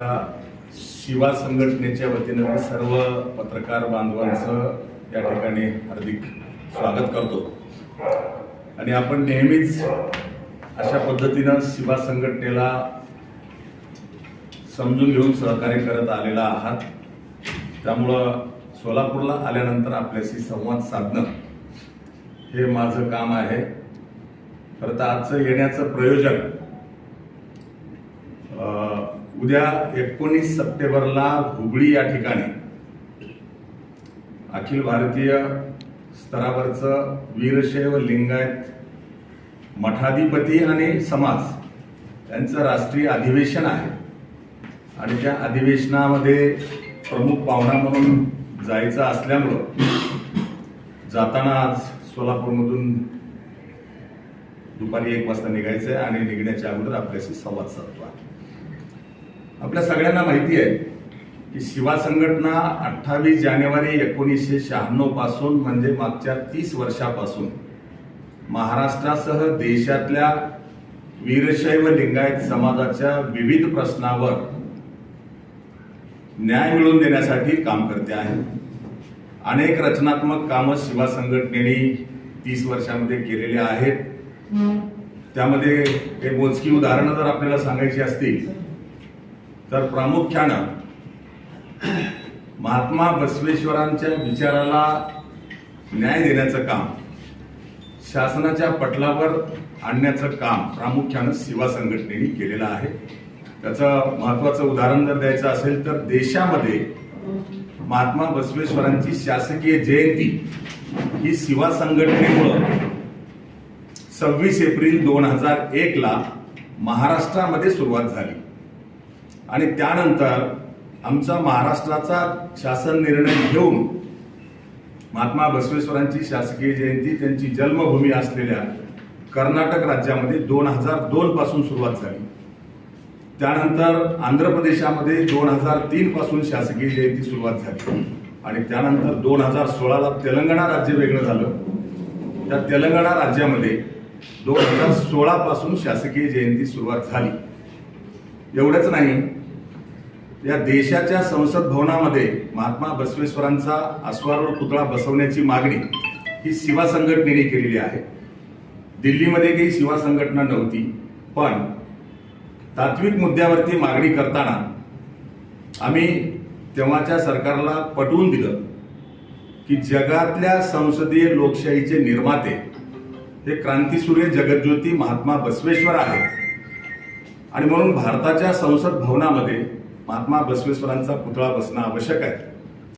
शिवा संघटनेच्या वतीनं मी सर्व पत्रकार बांधवांचं या ठिकाणी हार्दिक स्वागत करतो. आणि आपण नेहमीच अशा पद्धतीनं शिवा संघटनेला समजून घेऊन सहकार्य करत आलेला आहात. त्यामुळं सोलापूरला आल्यानंतर आपल्याशी संवाद साधणं हे माझं काम आहे. खरं तर आजचं येण्याचं प्रयोजन उद्या एकोणीस सप्टेंबरला हुबळी या ठिकाणी अखिल भारतीय स्तरावरचं वीरशैव लिंगायत मठाधिपती आणि समाज यांचं राष्ट्रीय अधिवेशन आहे. आणि त्या अधिवेशनामध्ये प्रमुख पाहुणा म्हणून जायचं असल्यामुळं जाताना आज सोलापूरमधून दुपारी एक वाजता निघायचं आहे आणि निघण्याच्या अगोदर आपल्याशी संवाद साधतो. आहे आपल्या सगळ्यांना माहिती आहे की शिवा संघटना अठ्ठावीस जानेवारी एकोणीसशे शहाण्णवपासून म्हणजे मागच्या तीस वर्षापासून महाराष्ट्रासह देशातल्या वीरशैव लिंगायत समाजाच्या विविध प्रश्नावर न्याय मिळवून देण्यासाठी काम करते आहे. अनेक रचनात्मक कामं शिवा संघटनेने तीस वर्षामध्ये केलेली आहेत. त्यामध्ये काही मोजकी उदाहरणं जर आपल्याला सांगायची असतील तर प्रामुख्यानं महात्मा बसवेश्वरांच्या विचाराला न्याय देण्याचं काम शासनाच्या पटलावर आणण्याचं काम प्रामुख्यानं शिवा संघटनेने केलेलं आहे. त्याचं महत्वाचं उदाहरण जर द्यायचं असेल तर देशामध्ये महात्मा बसवेश्वरांची शासकीय जयंती ही शिवा संघटनेमुळं सव्वीस एप्रिल दोन हजार एक ला महाराष्ट्रामध्ये सुरुवात झाली. आणि त्यानंतर आमचा महाराष्ट्राचा शासन निर्णय घेऊन महात्मा बसवेश्वरांची शासकीय जयंती त्यांची जन्मभूमी असलेल्या कर्नाटक राज्यामध्ये दोन हजार दोनपासून सुरुवात झाली. त्यानंतर आंध्र प्रदेशामध्ये दोन हजार तीनपासून शासकीय जयंती सुरुवात झाली. आणि त्यानंतर दोन हजार सोळाला तेलंगणा राज्य वेगळं झालं. त्या तेलंगणा राज्यामध्ये दोन हजार सोळापासून शासकीय जयंती सुरुवात झाली. एवढंच नाही. या देशाच्या संसद भवनामध्ये महात्मा बसवेश्वरांचा अस्वारूढ पुतळा बसवण्याची मागणी ही शिवा संघटनेने केलेली आहे. दिल्लीमध्ये काही शिवा संघटना नव्हती पण तात्विक मुद्द्यावरती मागणी करताना आम्ही तेव्हाच्या सरकारला पटवून दिलं की जगातल्या संसदीय लोकशाहीचे निर्माते हे क्रांतीसूर्य जगज्योती महात्मा बसवेश्वर आहेत. आणि म्हणून भारताच्या संसद भवनामध्ये महात्मा बसवेश्वरांचा पुतळा बसणं आवश्यक आहे.